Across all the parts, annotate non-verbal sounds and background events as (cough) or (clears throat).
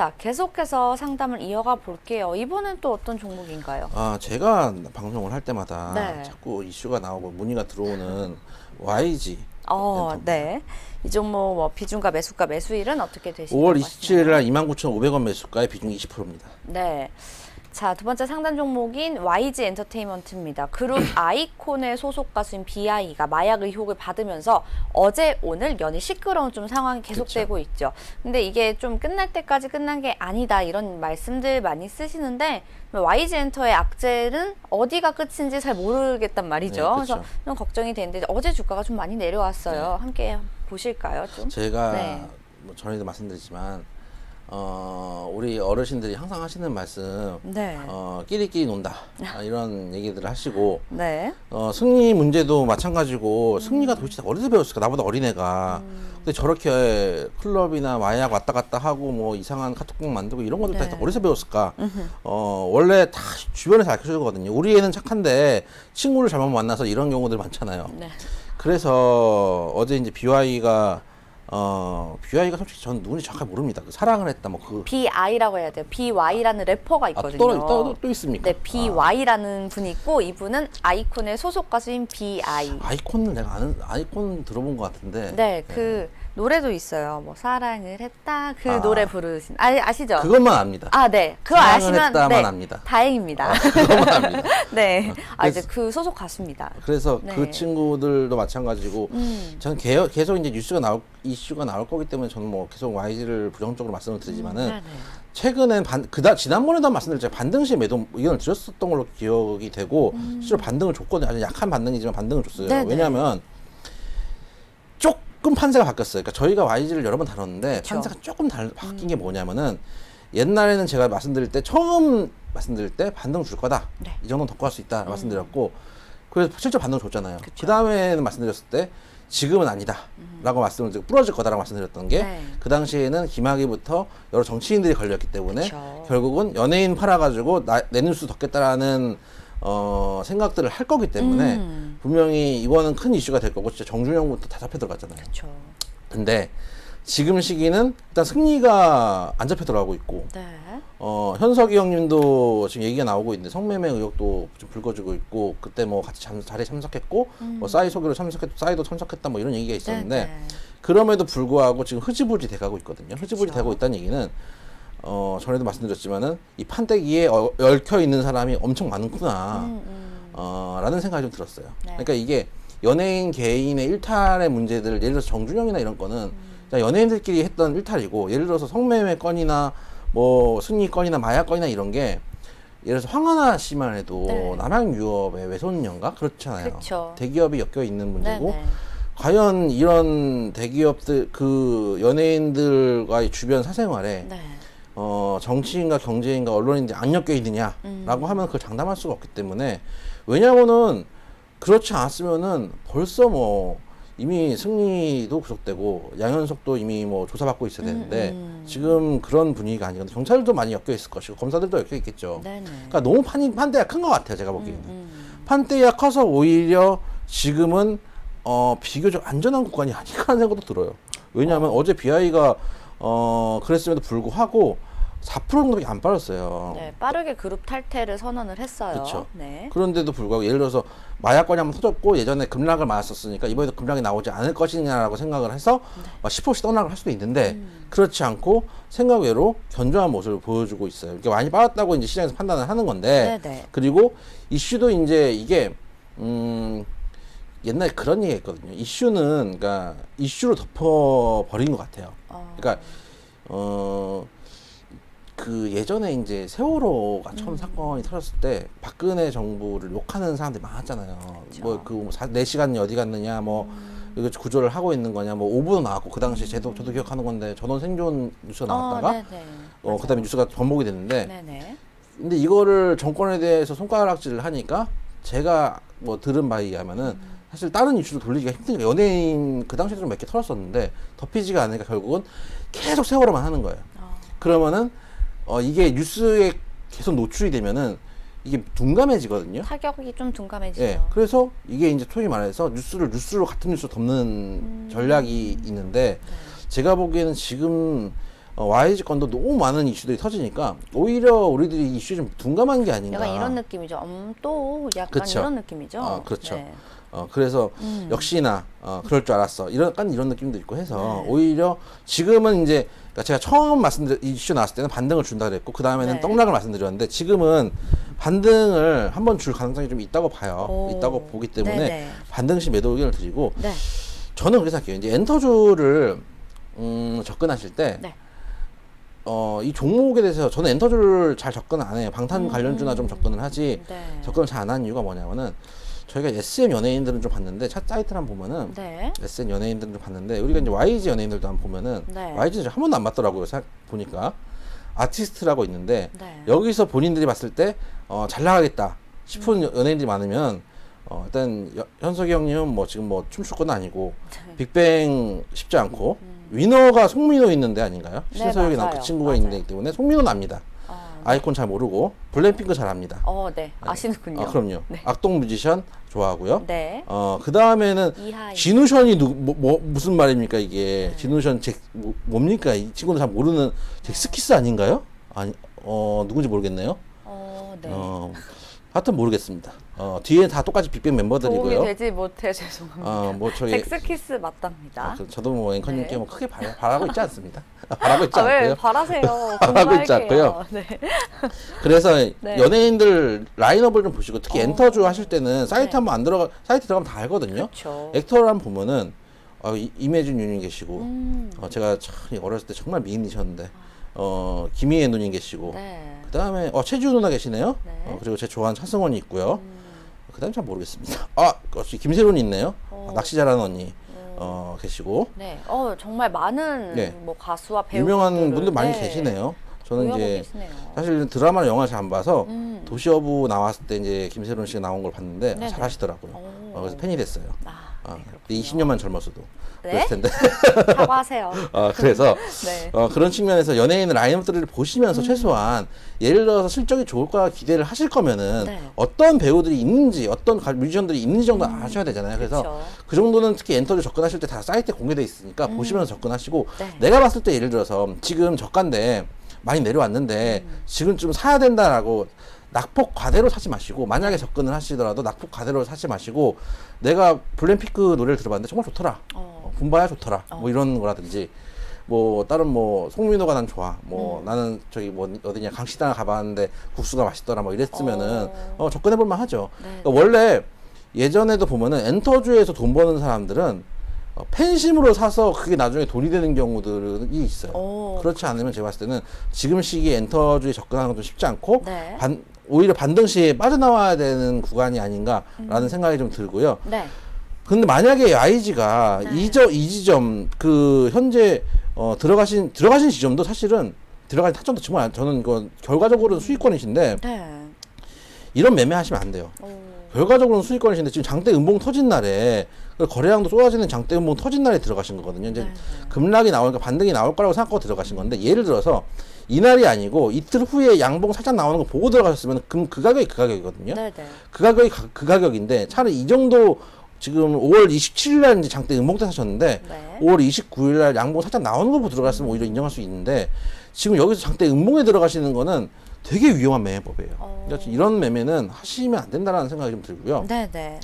자, 계속해서 상담을 이어가 볼게요. 이번엔 또 어떤 종목인가요? 아 제가 방송을 할 때마다 네. 자꾸 이슈가 나오고 문의가 들어오는 YG 어, 엔터입니다. 네. 이 종목 뭐 비중과 매수가 매수일은 어떻게 되시나요? 5월 27일 날 29,500원 매수가의 비중이 20%입니다. 네. 자, 두 번째 상단 종목인 YG 엔터테인먼트입니다. 그룹 (clears throat) 아이콘의 소속 가수인 BI가 마약 의혹을 받으면서 어제 오늘 연이 시끄러운 좀 상황이 계속되고 있죠. 근데 이게 좀 끝날 때까지 끝난 게 아니다 이런 말씀들 많이 쓰시는데 YG 엔터의 악재는 어디가 끝인지 잘 모르겠단 말이죠. 네, 그래서 그쵸. 좀 걱정이 되는데 어제 주가가 좀 많이 내려왔어요. 함께 보실까요? 좀. 제가 네. 뭐 전에도 말씀드렸지만 어, 우리 어르신들이 항상 하시는 말씀 네. 어, 끼리끼리 논다 아, 이런 얘기들을 하시고 네. 어, 승리 문제도 마찬가지고 승리가 도대체 어디서 배웠을까 나보다 어린애가 근데 저렇게 클럽이나 마약 왔다 갔다 하고 뭐 이상한 카톡방 만들고 이런 것들 네. 다 어디서 배웠을까 어, 원래 다 주변에서 알려주거든요 우리 애는 착한데 친구를 잘못 만나서 이런 경우들 많잖아요 네. 그래서 어제 이제 BY가 어 BY가 솔직히 전 누군지 정확히 모릅니다. 그 사랑을 했다 뭐 그 BI라고 해야 돼요. BY라는 래퍼가 아, 있거든요. 또, 또, 또 있습니까? 네, BY라는 분이 있고 이분은 아이콘의 소속 가수인 BI. 아, 아이콘은 내가 아는 아이콘 들어본 것 같은데. 네, 그 노래도 있어요. 뭐 사랑을 했다 그 아. 노래 부르신 아 아시죠? 그것만 압니다. 아, 네. 그거 사랑을 아시면 했다만 네, 압니다. 다행입니다. 그것만 (laughs) 압니다. 네. 아 이제 그래서- 그 소속 가수입니다. 그래서 네. 그 친구들도 마찬가지고 음. 저는 개- 계속 이제 뉴스가 나올 이 슈가 나올 거기 때문에 저는 뭐 계속 YG를 부정적으로 말씀을 드리지만은 네, 네. 최근엔 반, 그다 지난번에도 말씀드렸죠 반등시 매도 의견을 드렸었던 걸로 기억이 되고 실제로 반등을 줬거든요 아주 약한 반등이지만 반등을 줬어요 음. 네네. 왜냐하면 조금 판세가 바뀌었어요 그러니까 저희가 YG를 여러 번 다뤘는데 그쵸. 판세가 조금 달, 바뀐 게 뭐냐면은 옛날에는 제가 말씀드릴 때 처음 말씀드릴 때 반등 줄 거다 네. 이 정도는 더갈수 있다 말씀드렸고 그래서 실제 반등 줬잖아요. 그 다음에는 말씀드렸을 때 지금은 아니다 라고 말씀을 드리고 부러질 거다라고 말씀드렸던 게 네. 그 당시에는 김학의부터 여러 정치인들이 걸렸기 때문에 그쵸. 결국은 연예인 팔아가지고 나, 내 뉴스 덮겠다라는 어, 생각들을 할 거기 때문에 음. 분명히 이거는 큰 이슈가 될 거고 진짜 정준영부터 다 잡혀 들어갔잖아요. 그렇죠. 근데 지금 시기는 일단 승리가 안 잡혀 들어가고 있고 네. 어, 현석이 형님도 지금 얘기가 나오고 있는데 성매매 의혹도 좀 불거지고 있고 그때 뭐 같이 잠, 자리에 참석했고 뭐 싸이 소개로 참석했 싸이도 참석했다 뭐 이런 얘기가 있었는데 음. 네, 네. 그럼에도 불구하고 지금 흐지부지 돼가고 있거든요. 흐지부지 그쵸. 되고 있다는 얘기는 어 전에도 말씀드렸지만은 이 판때기에 어, 얽혀 있는 사람이 엄청 많구나 음, 음. 어 라는 생각이 좀 들었어요. 네. 그러니까 이게 연예인 개인의 일탈의 문제들 예를 들어서 정준영이나 이런 거는 음. 그냥 연예인들끼리 했던 일탈이고 예를 들어서 성매매 건이나 뭐 승리 건이나 마약 건이나 이런 게 예를 들어서 황하나 씨만 해도 네. 남양 유업의 외손녀인가 그렇잖아요. 그쵸. 대기업이 엮여 있는 문제고 네, 네. 과연 이런 대기업들 그 연예인들과의 주변 사생활에 네. 어, 정치인과 경제인과 언론인들이 안 엮여 있느냐라고 음. 하면 그걸 장담할 수가 없기 때문에 왜냐하면은 그렇지 않았으면은 벌써 뭐 이미 승리도 구속되고 양현석도 이미 뭐 조사받고 있어야 되는데 음. 지금 그런 분위기가 아니거든요. 경찰도 많이 엮여 있을 것이고 검사들도 엮여 있겠죠. 네, 네. 그러니까 너무 판, 판대가 큰것 같아요. 제가 보기에는. 음. 판대가 커서 오히려 지금은 어, 비교적 안전한 구간이 아닌가 하는 생각도 들어요. 왜냐하면 어. 제 BI가 어, 그랬음에도 불구하고 4% 정도밖에 안 빠졌어요. 네, 빠르게 그룹 탈퇴를 선언을 했어요. 그쵸. 네. 그런데도 불구하고 예를 들어서 마약건이 한번 터졌고 예전에 급락을 맞았었으니까 이번에도 급락이 나오지 않을 것이냐라고 생각을 해서 막 10%씩 떠나를 할 수도 있는데 그렇지 않고 생각 외로 견조한 모습을 보여주고 있어요. 이렇게 많이 빠졌다고 이제 시장에서 판단을 하는 건데 네네. 그리고 이슈도 이제 이게 음 옛날에 그런 얘기 했거든요. 이슈는 그러니까 이슈로 덮어 버린 것 같아요. 어, 그러니까 어. 그 예전에 이제 세월호가 처음 사건이 터졌을 때 박근혜 정부를 욕하는 사람들이 많았잖아요. 뭐 그 네 시간이 어디 갔느냐, 뭐 이거 구조를 하고 있는 거냐, 뭐 5분 나왔고 그 당시에 저도 저도 기억하는 건데 전원 생존 뉴스가 나왔다가 어, 네네. 어 그다음에 뉴스가 번복이 됐는데 네네. 근데 이거를 정권에 대해서 손가락질을 하니까 제가 뭐 들은 바에 의하면은 사실 다른 이슈로 돌리기가 힘드니까 연예인 그 당시에 좀몇 개 털었었는데 덮이지가 않으니까 결국은 계속 세월호만 하는 거예요. 어, 그러면은 어 이게 뉴스에 계속 노출이 되면은 이게 둔감해지거든요. 타격이 좀 둔감해지죠. 예. 그래서 이게 이제 소위 말해서 뉴스를 뉴스로 같은 뉴스로 덮는 전략이 있는데 제가 보기에는 지금 어, YG 건도 너무 많은 이슈들이 터지니까 오히려 우리들이 이슈 좀 둔감한 게 아닌가. 약간 이런 느낌이죠. 음, 또 약간 그쵸. 이런 느낌이죠. 아, 그렇죠. 네. 어, 그래서 음. 역시나 어, 그럴 줄 알았어. 이런 약간 이런 느낌도 있고 해서 네. 오히려 지금은 이제 그러니까 제가 처음 말씀드린 이슈 나왔을 때는 반등을 준다 그랬고 그 다음에는 네. 떡락을 말씀드렸는데 지금은 반등을 한번 줄 가능성이 좀 있다고 봐요. 오. 있다고 보기 때문에 네네. 반등 시 매도 의견을 드리고 네. 저는 그렇게 생각해요. 이제 엔터주를 음, 접근하실 때 네. 어, 이 종목에 대해서 저는 엔터주를 잘 접근 안 해요. 방탄 음. 관련주나 좀 접근을 하지 네. 접근을 잘 안 하는 이유가 뭐냐면은 저희가 SM 연예인들은 좀 봤는데 차 사이트를 한번 보면은 네. SM 연예인들은 좀 봤는데 우리가 이제 YG 연예인들도 한번 보면은 네. YG는 한 번도 안 봤더라고요. 사- 보니까 아티스트라고 있는데 네. 여기서 본인들이 봤을 때 어, 잘 나가겠다 싶은 여- 연예인들이 많으면 어, 일단 여- 현석이 형님은 뭐 지금 뭐 춤출 건 아니고 네. 빅뱅 쉽지 않고 위너가 송민호 있는데 아닌가요? 네, 신서혁이 그 맞아요. 친구가 맞아요. 있기 때문에 송민호는 압니다. 어, 아이콘 잘 모르고 블랙핑크 잘 압니다. 어, 네. 아시는군요. 아, 그럼요. 네. 악동 뮤지션 좋아하고요. 네. 어, 그 다음에는 이하이. 진우션이 누, 뭐, 뭐, 무슨 말입니까, 네. 이게. 진우션 잭, 뭐, 뭡니까? 이 친구는 잘 모르는 잭스키스 아닌가요? 아니, 어, 누군지 모르겠네요. 어, 네. 어, 하여튼 모르겠습니다. 어, 뒤에 다 똑같이 빅뱅 멤버들이고요. 도움이 되지 못해 죄송합니다. 어, 뭐, 저희. 잭스키스 맞답니다. 아, 그 저도 뭐 앵커님께 네. 뭐 크게 바, 바라고 있지 않습니다. (laughs) 바라고 있지 아, 왜 않고요. 바라세요? (laughs) 바라고 있지. 않고요. 네. (laughs) 그래서 네. 연예인들 라인업을 좀 보시고 특히 어. 엔터주 하실 때는 사이트 네. 한번 안 들어가 사이트 들어가면 다 알거든요. 그렇죠. 액터를 한번 보면은 어, 이- 임혜준 누님 계시고 음. 어, 제가 참 어렸을 때 정말 미인이셨는데 어, 김희애 누님 계시고 네. 그 다음에 어, 최지우 누나 계시네요. 네. 어, 그리고 제 좋아하는 차승원이 있고요. 음. 그 다음 잘 모르겠습니다. 아 역시 김세론이 있네요. 어. 어, 낚시 잘하는 언니 어, 계시고 네. 어, 정말 많은 네. 뭐 가수와 배우 유명한 분들 많이 계시네요. 저는 이제 계시네요. 사실 드라마나 영화 잘 안 봐서 음. 도시어부 나왔을 때 이제 김세론 씨가 나온 걸 봤는데 아, 네네. 잘 하시더라고요. 오. 어, 그래서 팬이 됐어요. 아, 네, 그렇군요. 20년만 젊었어도 네? 그랬을 텐데. 사과하세요. 어, (laughs) 그래서 (laughs) 네. 어, 그런 측면에서 연예인 라인업들을 보시면서 최소한 예를 들어서 실적이 좋을 거라 기대를 하실 거면은 네. 어떤 배우들이 있는지 어떤 가- 뮤지션들이 있는지 정도 아셔야 되잖아요. 그래서 그쵸. 그 정도는 특히 엔터를 접근하실 때 다 사이트에 공개돼 있으니까 보시면서 접근하시고 네. 내가 봤을 때 예를 들어서 지금 저가인데 많이 내려왔는데 지금 좀 사야 된다라고 낙폭 과대로 사지 마시고 만약에 접근을 하시더라도 낙폭 과대로 사지 마시고 내가 블랙핑크 노래를 들어봤는데 정말 좋더라. 어. 어, 군바야 좋더라. 뭐 이런 거라든지 뭐 다른 뭐 송민호가 난 좋아. 뭐 나는 저기 뭐 어디냐 강식당 가봤는데 국수가 맛있더라. 뭐 이랬으면은 어. 어, 접근해 볼 만 하죠. 네. 그러니까 원래 예전에도 보면은 엔터주에서 돈 버는 사람들은 어, 팬심으로 사서 그게 나중에 돈이 되는 경우들이 있어요. 오. 그렇지 않으면 제가 봤을 때는 지금 시기에 엔터주에 접근하는 건좀 쉽지 않고 네. 반, 오히려 반등 시에 빠져나와야 되는 구간이 아닌가라는 생각이 좀 들고요. 네. 근데 만약에 IG가 네. 이저 이 지점 그 현재 어 들어가신 들어가신 지점도 사실은 들어가신 타점도 정말 안- 저는 이거 결과적으로는 수익권이신데 네. 이런 매매 하시면 안 돼요. 오. 결과적으로는 수익권이신데 지금 장대 음봉 터진 날에 그 거래량도 쏟아지는 장대 음봉 터진 날에 들어가신 거거든요. 이제 네. 급락이 나오니까 반등이 나올 거라고 생각하고 들어가신 건데 예를 들어서 이날이 아니고 이틀 후에 양봉 살짝 나오는 거 보고 들어가셨으면 그럼 그 가격이 그 가격이거든요. 네, 네. 그 가격이 가- 그 가격인데 차라리 이 정도 지금 5월 27일 날 이제 장대 음봉 때 사셨는데 네. 5월 29일 날 양봉 살짝 나오는 거 보고 들어갔으면 오히려 인정할 수 있는데 지금 여기서 장대 음봉에 들어가시는 거는 되게 위험한 매매법이에요. 어. 그러니까 이런 매매는 하시면 안 된다라는 생각이 좀 들고요. 네, 네.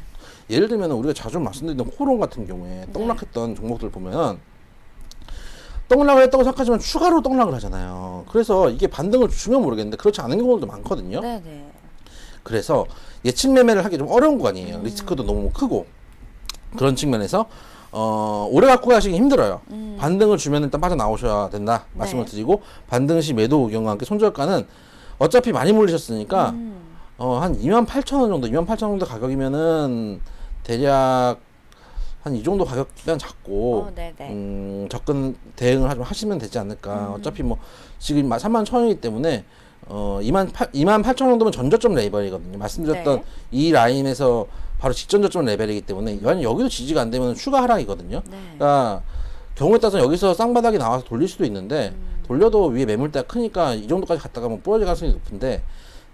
예를 들면 우리가 자주 말씀드리던 호롱 같은 경우에 떡락했던 종목들 보면 떡락을 했다고 생각하지만 추가로 떡락을 하잖아요. 그래서 이게 반등을 주면 모르겠는데 그렇지 않은 경우도 많거든요. 네, 네. 그래서 예측 매매를 하기 좀 어려운 구간이에요. 리스크도 너무 크고 그런 측면에서 어, 오래 갖고 가시기 힘들어요. 반등을 주면 일단 빠져나오셔야 된다 말씀을 네. 드리고 반등 시 매도 의견과 함께 손절가는 어차피 많이 물리셨으니까 음. 어, 한 2만 8천 원 정도, 2만 8천 원 정도 가격이면은 대략 한 이 정도 가격이면 잡고 어, 네, 네. 음, 접근 대응을 좀 하시면 되지 않을까. 어차피 뭐 지금 3만 천 원이기 때문에 어 2만 8 2만 8천 원 정도면 전저점 레벨이거든요. 말씀드렸던 네. 이 라인에서 바로 직전 저점 레벨이기 때문에 만약 여기도 지지가 안 되면 추가 하락이거든요. 네. 그러니까 경우에 따라서 여기서 쌍바닥이 나와서 돌릴 수도 있는데 음. 돌려도 위에 매물대가 크니까 이 정도까지 갔다가 뭐 부러질 가능성이 높은데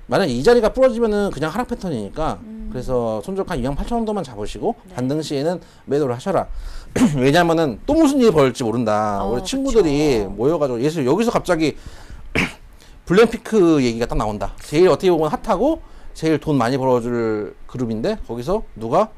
만약 이 자리가 부러지면은 그냥 하락 패턴이니까 음. 그래서 손절가 2만 8천 정도만 잡으시고 네. 반등 시에는 매도를 하셔라. (clears throat) 왜냐면은 또 무슨 일이 벌어질지 모른다. 어, 우리 친구들이 그쵸. 모여가지고 예를 여기서 갑자기 (clears throat) 블랙피크 얘기가 딱 나온다. 제일 어떻게 보면 핫하고 제일 돈 많이 벌어줄 그룹인데 거기서 누가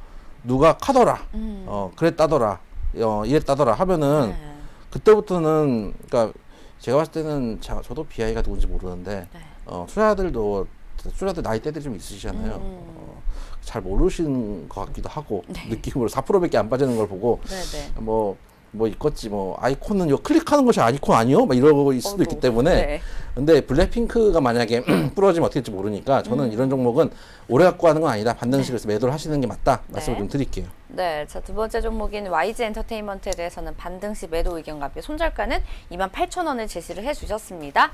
누가 카더라. 음. 어 그랬다더라. 어 이랬다더라 하면은 네. 그때부터는 그러니까 제가 봤을 때는 자, 저도 BI가 누군지 모르는데 네. 어, 투자자들도 투자자들 나이대들이 좀 있으시잖아요. 음. 어, 잘 모르시는 것 같기도 하고 느낌으로 4%밖에 안 빠지는 걸 보고 네, 네. 뭐뭐 있겠지 뭐 아이콘은 요 클릭하는 것이 아이콘 아니요? 막 이러고 있을 수도 있기 어이구. 때문에 네. 근데 블랙핑크가 만약에 (clears throat) 부러지면 어떻게 될지 모르니까 음. 저는 이런 종목은 오래 갖고 하는 건 아니다 반등식에서 매도를 하시는 게 맞다 말씀을 네. 좀 드릴게요. 네, 자 두 번째 종목인 YG 엔터테인먼트에 대해서는 반등시 매도 의견과 함께 손절가는 28,000원을 제시를 해주셨습니다.